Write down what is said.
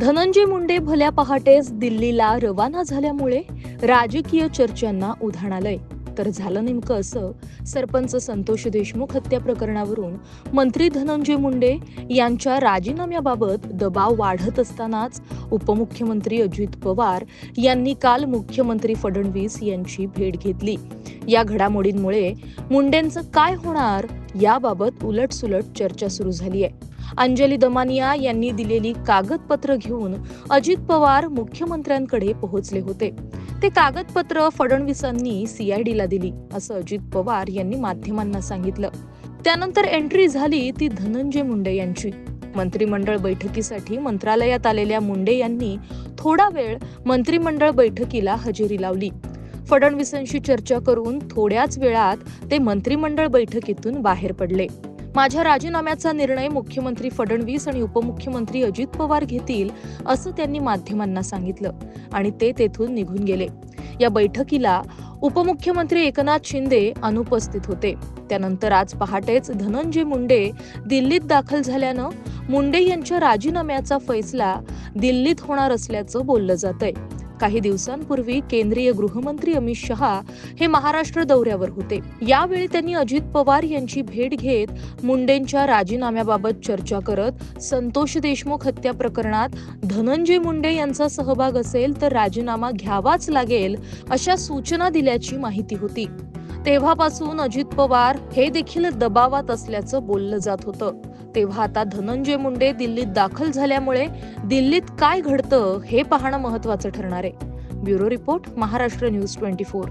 धनंजय मुंडे भल्या पहाटेच दिल्लीला रवाना झाल्यामुळे राजकीय चर्चांना उधाण आलंय. तर झालं नेमकं असं? सरपंच संतोष देशमुख हत्या प्रकरणावरून मंत्री धनंजय मुंडे यांच्या राजीनाम्याबाबत दबाव वाढत असतानाच उपमुख्यमंत्री अजित पवार यांनी काल मुख्यमंत्री फडणवीस यांची भेट घेतली. या घडामोडींमुळे मुंडेंचं काय होणार? याबाबत उलटसुलट चर्चा सुरू झाली आहे. अंजली दमानिया यांनी दिलेली कागदपत्र घेऊन अजित पवार मुख्यमंत्र्यांकडे पोहोचले होते. ते कागदपत्र फडणवीसांनी सीआयडीला दिली असं अजित पवार यांनी माध्यमांना सांगितलं. त्यानंतर एंट्री झाली ती धनंजय मुंडे यांची. मंत्रिमंडळ बैठकीसाठी मंत्रालयात आलेल्या मुंडे यांनी थोडा वेळ मंत्रिमंडळ बैठकीला हजेरी लावली. फडणवीसांशी चर्चा करून थोड्याच वेळात ते मंत्रिमंडळ बैठकीतून बाहेर पडले. माझ्या राजीनाम्याचा निर्णय मुख्यमंत्री फडणवीस आणि उपमुख्यमंत्री अजित पवार घेतील असं त्यांनी माध्यमांना सांगितलं आणि ते तेथून निघून गेले. या बैठकीला उपमुख्यमंत्री एकनाथ शिंदे अनुपस्थित होते. त्यानंतर आज पहाटेच धनंजय मुंडे दिल्लीत दाखल झाल्यानं मुंडे यांच्या राजीनाम्याचा फैसला दिल्लीत होणार असल्याचं बोललं जात काही दिवसांपूर्वी केंद्रीय गृहमंत्री अमित शहा हे महाराष्ट्र दौऱ्यावर होते. यावेळी त्यांनी अजित पवार यांची भेट घेत मुंडेंच्या राजीनाम्याबाबत चर्चा करत संतोष देशमुख हत्या प्रकरणात धनंजय मुंडे यांचा सहभाग असेल तर राजीनामा घ्यावाच लागेल अशा सूचना दिल्याची माहिती होती. तेव्हापासून अजित पवार हे देखील दबावात असल्याचं बोललं जात होतं. तेव्हा आता धनंजय मुंडे दिल्लीत दाखल झाल्यामुळे दिल्लीत काय घडतं हे पाहणं महत्वाचं ठरणार आहे. Bureau report Maharashtra news twenty four.